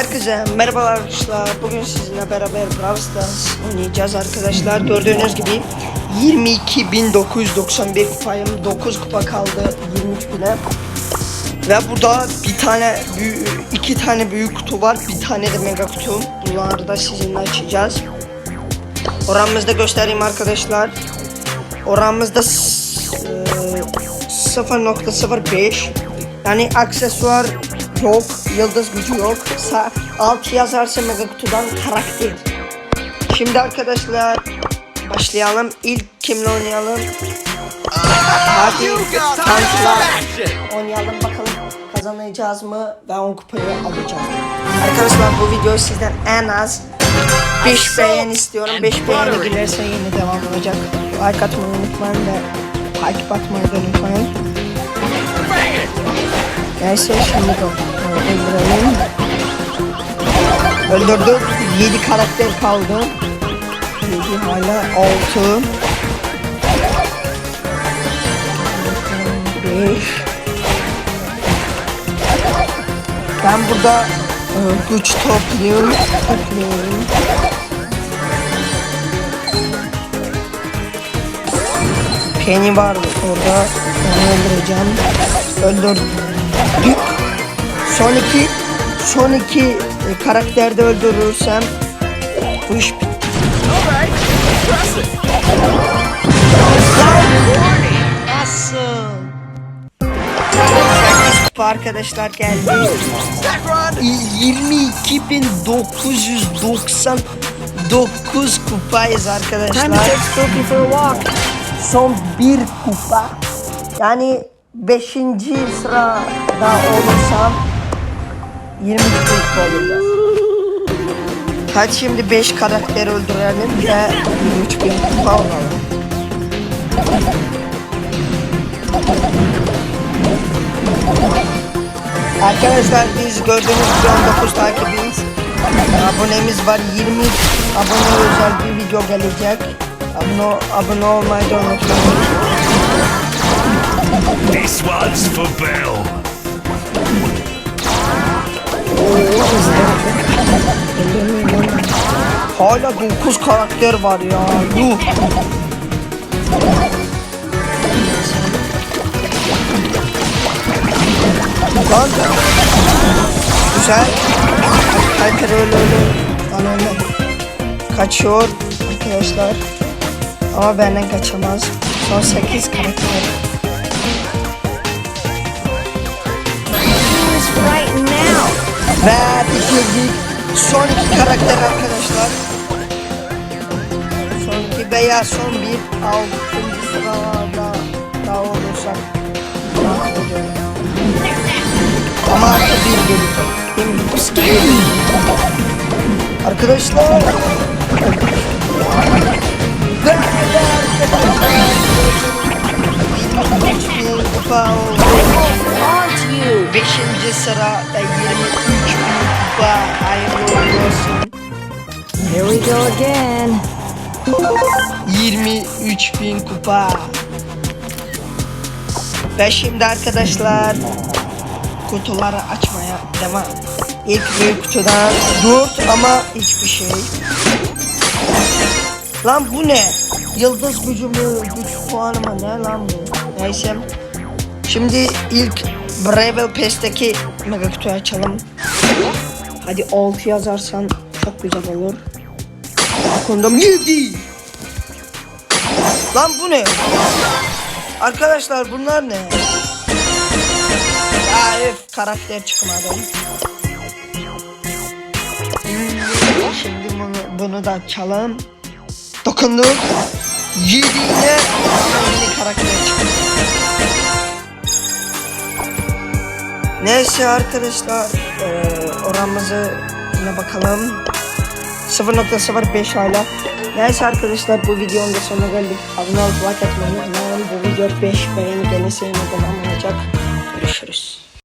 Herkese merhabalar arkadaşlar. Bugün sizinle beraber Brawl Stars oynayacağız arkadaşlar. Gördüğünüz gibi 22.991 kupayım. 9 kupa kaldı 23.000'e. Ve burada bir tane iki tane büyük kutu var. Bir tane de mega kutu. Bunları da sizinle açacağız. Oranımızda göstereyim arkadaşlar. Oranımızda s- e, 0.05 yani aksesuar yok, yıldız gücü yok. Sa 6 yazarsa mega kutudan karakter. Şimdi arkadaşlar başlayalım. İlk kimle oynayalım? Hadi tankla oynayalım bakalım kazanacağız mı ve 10 kupayı alacağız. Arkadaşlar bu video sizden en az 5 beğen istiyorum. 5 beğeni gelirse yine devam olacak. Like atmayı unutmayın ve takip atmayı da unutmayın. Neyse şimdi de öldürelim. Öldürdük. 7 karakter kaldı. 7 hala 6. 5 Ben burada e, güç topluyorum. Topluyorum. Penny var orada. Onu öldüreceğim. Öldürdük. Son iki, son iki e, karakterde öldürürsem bu iş bitti. Nasıl? 8 kupa arkadaşlar geldi. 22.999 kupayız arkadaşlar. Son bir kupa. Yani 5. sırada olursam 23 kupa olacağız. Hadi şimdi 5 karakter öldürelim ve 23 bin kupa olalım. Arkadaşlar biz gördüğünüz gibi 19 takibiyiz. Abonemiz var 20 abone özel bir video gelecek. Abone, abone olmayı da unutmayın. This one's for Bill. Hala 9 karakter var ya. Yuh. Lan. Güzel. Kaykır öyle öyle. Öyle. Kaçıyor arkadaşlar. Ama benden kaçamaz. Son 8 karakter. Ve bitirdik. Son iki karakter arkadaşlar. Son iki veya son bir altıncı sıralarda daha olursak. Ama artık bir gelecek. Arkadaşlar. Ve ve arkadaşlar. 23 bin kupa oldu. On to you. Beşinci sırada 23 Here we go again. 23 bin kupa. Ve şimdi arkadaşlar kutuları açmaya devam. İlk büyük kutudan 4 ama hiçbir şey. Lan bu ne? Yıldız gücü mü? Güç puanı mı? Ne lan bu? Neyse. Şimdi ilk Bravel Pass'teki mega kutuyu açalım. Hadi 6 yazarsan çok güzel olur. Kondom 7. Lan bu ne? Arkadaşlar bunlar ne? Ya öf karakter çıkmadı. Hmm, Şimdi bunu, bunu da açalım. Dokunduk. Yediğine yine karakter çıktı. Neyse arkadaşlar eee, oranımızı yine bakalım. 0.05 hala. Neyse arkadaşlar bu videonun da sonuna geldik. Abone olup like atmayı unutmayın. Bu video 5 beğeni gelirse devam olacak. Görüşürüz.